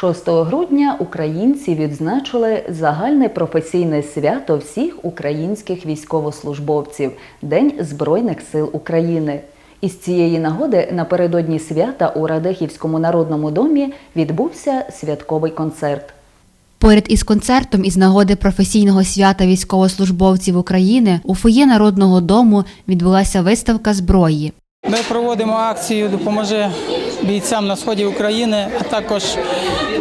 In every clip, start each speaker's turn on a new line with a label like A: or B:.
A: 6 грудня українці відзначили загальне професійне свято всіх українських військовослужбовців День Збройних сил України. Із цієї нагоди напередодні свята у Радехівському народному домі відбувся святковий концерт.
B: Поряд із концертом із нагоди професійного свята військовослужбовців України у фоє Народного дому відбулася виставка зброї.
C: Ми проводимо акцію Допоможи бійцям на сході України, а також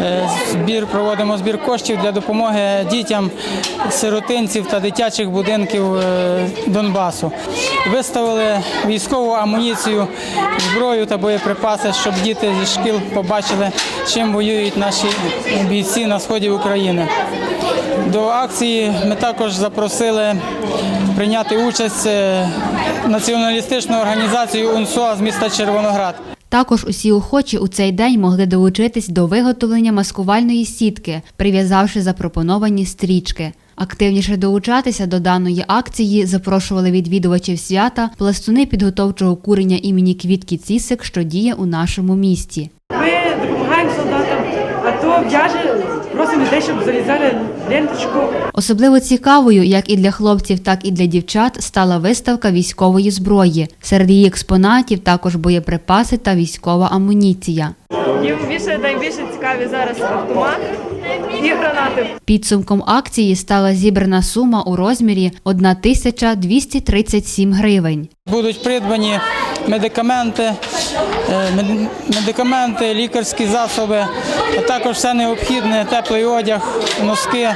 C: е, збір проводимо збір коштів для допомоги дітям сиротинців та дитячих будинків е, Донбасу. Виставили військову амуніцію, зброю та боєприпаси, щоб діти зі шкіл побачили, чим воюють наші бійці на сході України. До акції ми також запросили прийняти участь е, націоналістичну організацію УНСО з міста Червоноград.
B: Також усі охочі у цей день могли долучитись до виготовлення маскувальної сітки, прив'язавши запропоновані стрічки. Активніше долучатися до даної акції запрошували відвідувачів свята пластуни підготовчого курення імені Квітки Цісик, що діє у нашому місті.
D: Ми допомагаємо солдатам, а то в'яже, просимо людей, щоб залізали ленточку.
B: Особливо цікавою, як і для хлопців, так і для дівчат, стала виставка військової зброї. Серед її експонатів також боєприпаси та військова амуніція.
E: Їм більше найбільше цікаві зараз автомат і гранати.
B: Підсумком акції стала зібрана сума у розмірі 1237 гривень.
C: Будуть придбані медикаменти, е, медикаменти, лікарські засоби, а також все необхідне, теплий одяг, носки, е,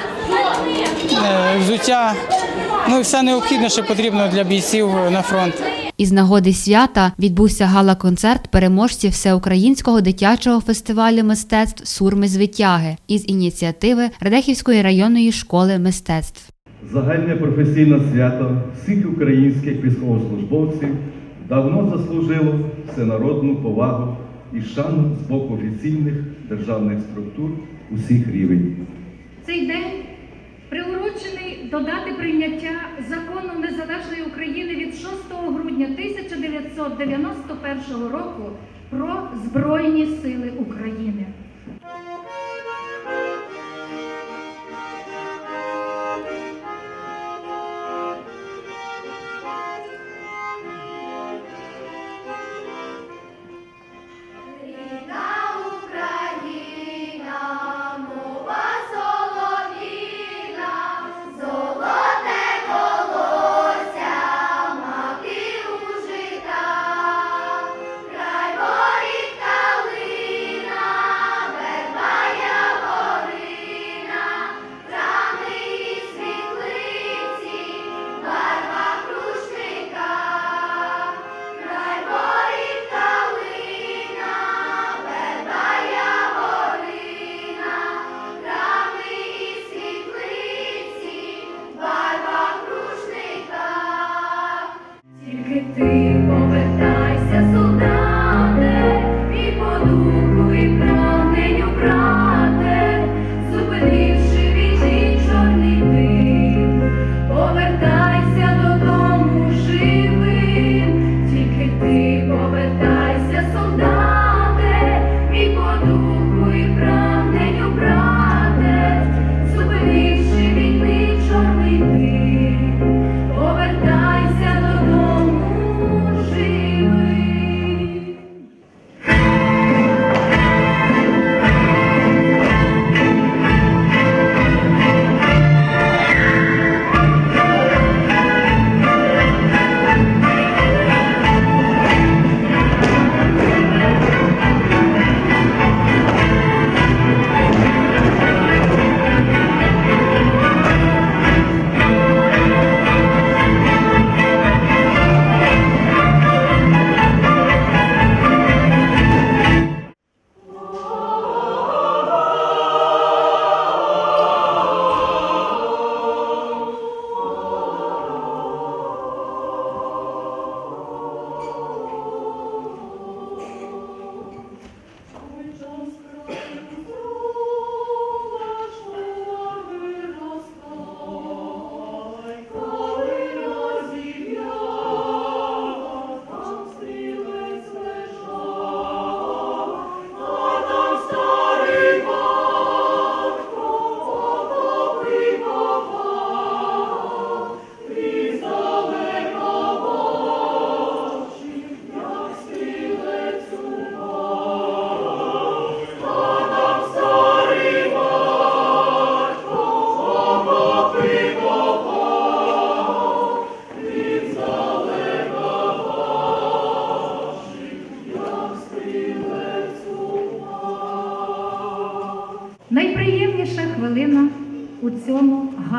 C: взуття. Ну і все необхідне, що потрібно для бійців на фронт.
B: Із нагоди свята відбувся гала-концерт переможців всеукраїнського дитячого фестивалю мистецтв Сурми з витяги із ініціативи Радехівської районної школи мистецтв.
F: Загальне професійне свято всіх українських військовослужбовців давно заслужило всенародну повагу і шану з боку офіційних державних структур усіх рівень.
G: Цей день приурочений до дати прийняття закону Незалежної України від 6 грудня 1991 року про Збройні Сили України.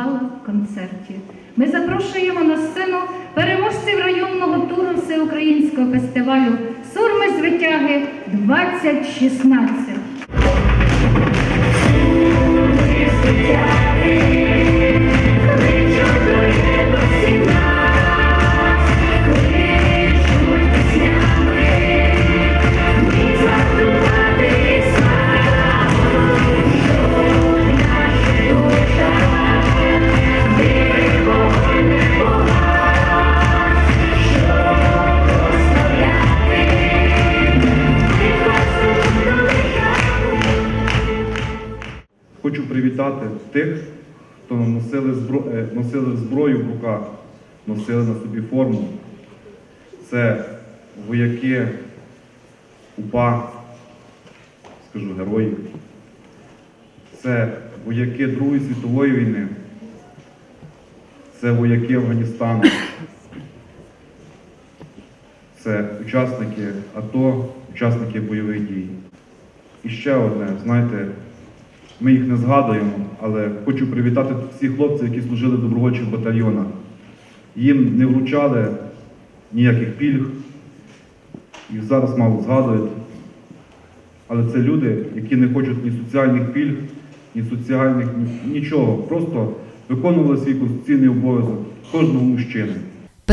G: Цьому гала-концерті. Ми запрошуємо на сцену переможців районного туру всеукраїнського фестивалю Сурми з витяги 2016.
F: Хочу привітати тих, хто носили, збро... е, носили зброю в руках, носили на собі форму. Це вояки УПА, скажу герої. Це вояки Другої світової війни. Це вояки Афганістану. Це учасники АТО, учасники бойових дій. І ще одне, знаєте, ми їх не згадуємо, але хочу привітати всіх хлопців, які служили в добровольчих батальйонах. Їм не вручали ніяких пільг, їх зараз мало згадують. Але це люди, які не хочуть ні соціальних пільг, ні соціальних ні- нічого. Просто виконували свій конституційний обов'язок кожного мужчини.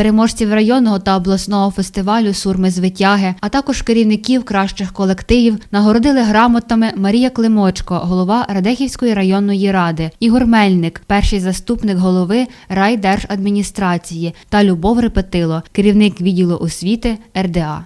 B: Переможців районного та обласного фестивалю Сурми звитяги, а також керівників кращих колективів нагородили грамотами Марія Климочко, голова Радехівської районної ради, Ігор Мельник, перший заступник голови райдержадміністрації та Любов Репетило, керівник відділу освіти РДА.